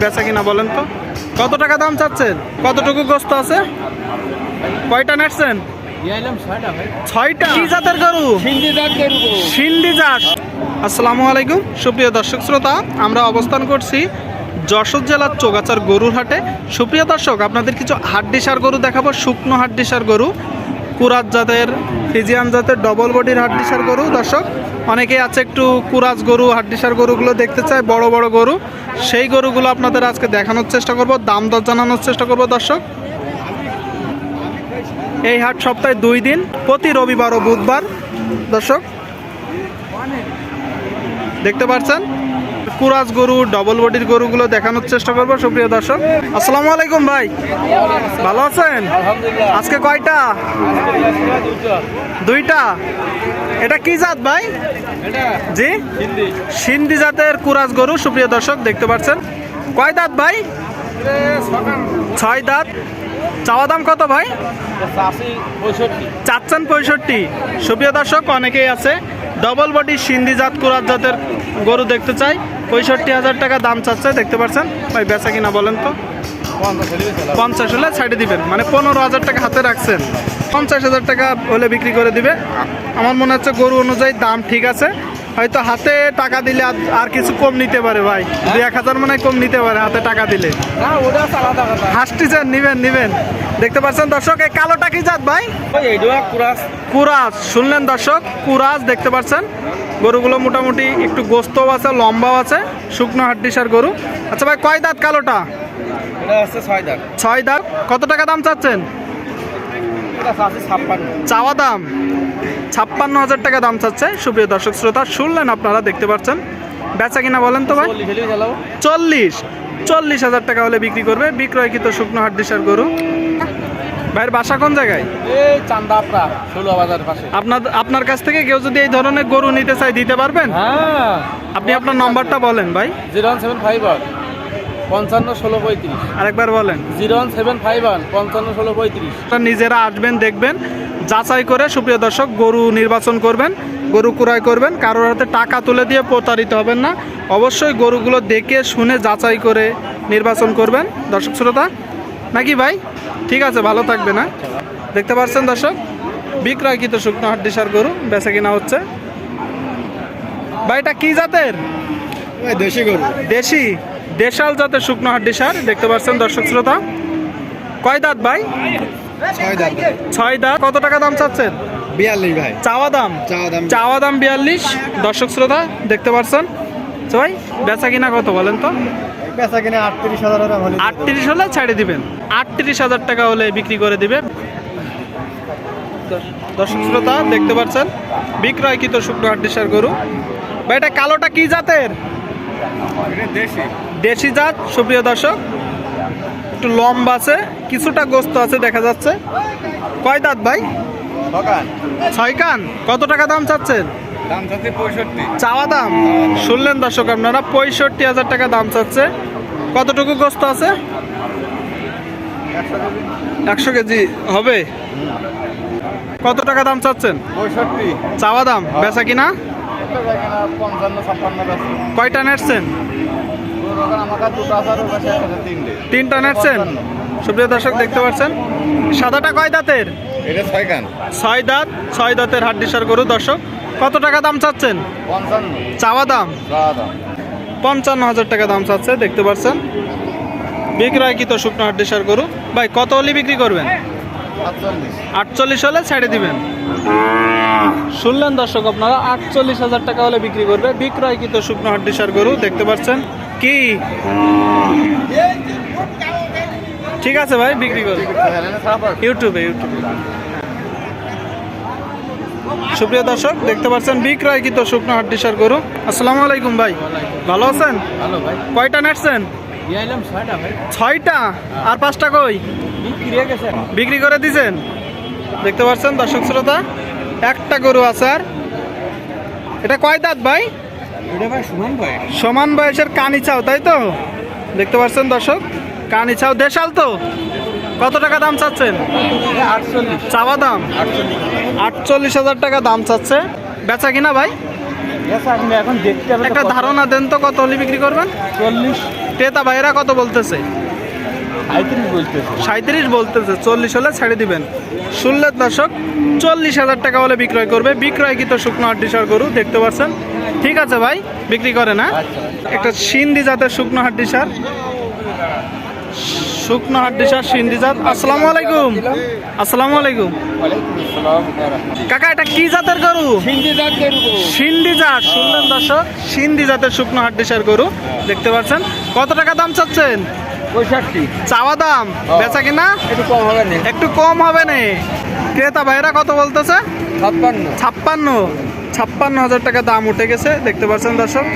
বেচা কিনা বলেন তো? কত টাকা দাম চাচ্ছেন? কতটুকু গোস্ত আছে? কয়টা নেটছেন? ছয়টা। জাতের গরু? জাত। আসসালামু আলাইকুম। সুপ্রিয় দর্শক শ্রোতা, আমরা অবস্থান করছি যশোর জেলার গরুর হাটে। সুপ্রিয় দর্শক, আপনাদের কিছু হাড্ডিসার গরু দেখাবো। শুকনো হাড্ডিসার গরু কুরাজ জাতের ফিজিয়ান জাতের ডবল বডির হাড্ডিসার গরু। দর্শক, অনেকেই আছে একটু কুরাজ গরু হাড্ডিসার গরুগুলো দেখতে চায়, বড় বড় গরু। সেই গরুগুলো আপনাদের আজকে দেখানোর চেষ্টা করব, দাম দর জানানোর চেষ্টা করব, দর্শক। এই হাট সপ্তাহে দুই দিন, প্রতি রবিবার ও বুধবার। দর্শক, দেখতে পাচ্ছেন কুরাজ গরু ডবল বডির গরুগুলো দেখানোর চেষ্টা করব সুপ্রিয় দর্শক। আসসালামু আলাইকুম ভাই। ভালো আছেন? আজকে কয়টা? দুইটা। এটা কি জাত ভাই? জি? সিন্ধি। জাতের কুরাজ গরু সুপ্রিয় দর্শক দেখতে পাচ্ছেন। কয় দাঁত ভাই? ছয় দাঁত। চাওয়া দাম কত ভাই? চাচ্ছেন পঁয়ষট্টি। সুপ্রিয় দর্শক অনেকেই আছে। ডবল বডি সিন্ধি জাত কুরাত জাতের গরু দেখতে চাই। পঁয়ষট্টি হাজার টাকা দাম চাচ্ছে, দেখতে পাচ্ছেন? ভাই, বেচা কিনা বলেন তো। পঞ্চাশ হলে ছাড়ে দিবেন মানে পনেরো হাজার টাকা হাতে রাখছেন। পঞ্চাশ হাজার টাকা হলে বিক্রি করে দিবে। আমার মনে হচ্ছে গরু অনুযায়ী দাম ঠিক আছে। হয়তো হাতে টাকা দিলে আর- কিছু কম নিতে পারে ভাই। দুই এক হাজার মনে হয় কম নিতে পারে হাতে টাকা দিলে। হাসটিছেন নিবেন নিবেন। দেখতে পাচ্ছেন দর্শক এই কালোটা কি জাত ভাই? কুরাজ শুনলেন দর্শক? কুরাজ দেখতে পাচ্ছেন? গরুগুলো মোটামুটি একটু গোস্তও আছে লম্বাও আছে শুকনো হাড্ডিসার গরু। আচ্ছা ভাই কয় দাঁত কালোটা? ছয় দাঁত। কত টাকা দাম চাচ্ছেন? চাওয়া দাম? ছাপ্পান্ন হাজার টাকা দাম চাচ্ছে। সুপ্রিয় দর্শক শ্রোতা শুনলেন আপনারা দেখতে পাচ্ছেন। বেচা কিনা বলেন তো ভাই? চল্লিশ চল্লিশ। হাজার টাকা হলে বিক্রি করবে বিক্রয়কৃত শুকনো হাড্ডিসার গরু। ভাইয়ের বাসা কোন জায়গায়? আপনার আপনার কাছ থেকে কেউ যদি এই ধরনের গরু নিতে চাই দিতে পারবেন? হ্যাঁ। আপনি আপনার নাম্বারটা বলেন ভাই। জিরো সেভেন ফাইভ পঞ্চান্ন ষোলো পঁয়ত্রিশ। আরেকবার বলেন। Zero one seven five one পঞ্চান্ন ষোলো পঁয়ত্রিশ। আপনারা নিজেরা আসবেন দেখবেন যাচাই করে সুপ্রিয় দর্শক গরু নির্বাচন করবেন গরু ক্রয় করবেন কারোর হাতে টাকা তুলে দিয়ে প্রতারিত হবেন না। অবশ্যই গরুগুলো দেখে শুনে যাচাই করে নির্বাচন করবেন। দর্শক শ্রোতা নাকি ভাই? ঠিক আছে ভালো থাকবে না দেখতে পাচ্ছেন দর্শক বিক্রয়কৃত শুকনো হাড্ডিসার গরু বেচা কিনা হচ্ছে। ভাই এটা কি জাতের? দেশি গরু। দেশি? দেশাল জাতের শুকনো হাড্ডি সার দেখতে পাচ্ছেন দর্শক শ্রোতা। কয় দাঁত ভাই? ছয় দাঁত কত টাকা দাম চাচ্ছেন? বিয়াল্লিশ ভাই। চাওয়া দাম? চাওয়া দাম চাওয়া দাম বিয়াল্লিশ। দর্শক শ্রোতা দেখতে পাচ্ছেন? ভাই বেচা কিনা কত বলেন তো? বেচা কিনে আটত্রিশ হাজার হলে আটত্রিশ হলে ছাড়ে দিবেন। আটত্রিশ হাজার টাকা হলে বিক্রি করে দিবে দর্শক শ্রোতা দেখতে পাচ্ছেন? বিক্রয়কৃত শুকনো হাড্ডি সার গরু। ভাই এটা কালোটা কি জাতের? দেশি। জাত সুপ্রিয় দর্শক। একটু লম্বা আছে কিছুটা গোস্ত আছে দেখা যাচ্ছে। কয় দাঁত ভাই? ছয় কান। কত টাকা দাম চাচ্ছেন? চাওয়া দাম। শুনলেন দর্শক আপনারা পঁয়ষট্টি হাজার টাকা দাম চাচ্ছে। কতটুকু গোস্ত আছে? একশো কেজি। হবে? কত টাকা দাম চাচ্ছেন? চাওয়া দাম। বেচা কিনা? কয়টা নেটছেন তিনটে। নেটছেন সুপ্রিয় দর্শক দেখতে পাচ্ছেন? সাদাটা কয় দাঁতের? ছয় দাঁত ছয় দাঁতের হাড্ডিসার গরু। দর্শক কত টাকা দাম চাচ্ছেন? চাওয়া দাম। পঞ্চান্ন হাজার টাকা দাম চাচ্ছে দেখতে পাচ্ছেন। বিক্রয়কৃত শুকনো হাড্ডিসার গরু। ভাই কত হলে বিক্রি করবেন? আটচল্লিশ। হলে ছেড়ে দিবেন। শুনলেন দর্শক আপনারা আটচল্লিশ হাজার টাকা হলে বিক্রি করবে বিক্রয় বিক্রয়কৃত শুকনো হাড্ডিসার গরু দেখতে পাচ্ছেন? কি? ঠিক আছে ভাই বিক্রি করবে ইউটিউবে ইউটিউবে। সুপ্রিয় দর্শক দেখতে পাচ্ছেন বিক্রয়কৃত শুকনো হাড্ডিসার গরু। আসসালামু আলাইকুম ভাই। ভালো আছেন? ভালো ভাই। কয়টা নেটছেন? ছয়টা? আর পাঁচটা কই? বিক্রি করে দিছেন? দেখতে পাচ্ছেন দর্শক শ্রোতা একটা গরু আছে আর। এটা কয় দাঁত ভাই? সুমন বয়সের কানি চাও তাই তো? দেখতে পাচ্ছেন দর্শক কানি চাও দেশাল তো? কত টাকা দাম চাচ্ছেন? চাওয়া দাম? আটচল্লিশ। হাজার টাকা দাম চাচ্ছে। বেচা কিনা ভাই? এখন একটা ধারণা দেন তো কত হলে বিক্রি করবেন? চল্লিশ। ক্রেতা ভাইরা কত বলতেছে? সাঁত্রিশ বলতেছে। চল্লিশ হলে ছেড়ে দিবেন। শুনলেন দর্শক চল্লিশ হাজার টাকা হলে বিক্রয় করবে। বিক্রয়কৃত শুকনো হাড্ডিসার গরু দেখতে পাচ্ছেন? ঠিক আছে ভাই বিক্রি করে না আচ্ছা একটা সিন্ধি জাতের শুকনো হাড্ডিসার শুকনো হাড্ডিসার সিন্ধি জাত। আসসালামু আলাইকুম। আসসালামু আলাইকুম। কাকা এটা কি জাতের গরু? হিন্দি জাত শুনলেন দর্শক সিন্ধি জাতের শুকনো হাড্ডিসার গরু দেখতে পাচ্ছেন? কত টাকা দাম চাচ্ছেন? পঁয়ষট্টি। চাওয়া দাম? বেচা কিনা? একটু কম হবে না। একটু কম হবে না। ক্রেতা ভাইরা কত বলতেছে? ছাপ্পান্ন। ছাপ্পান্ন। ছাপ্পান্ন হাজার টাকা দাম উঠে গেছে দেখতে পাচ্ছেন দর্শক।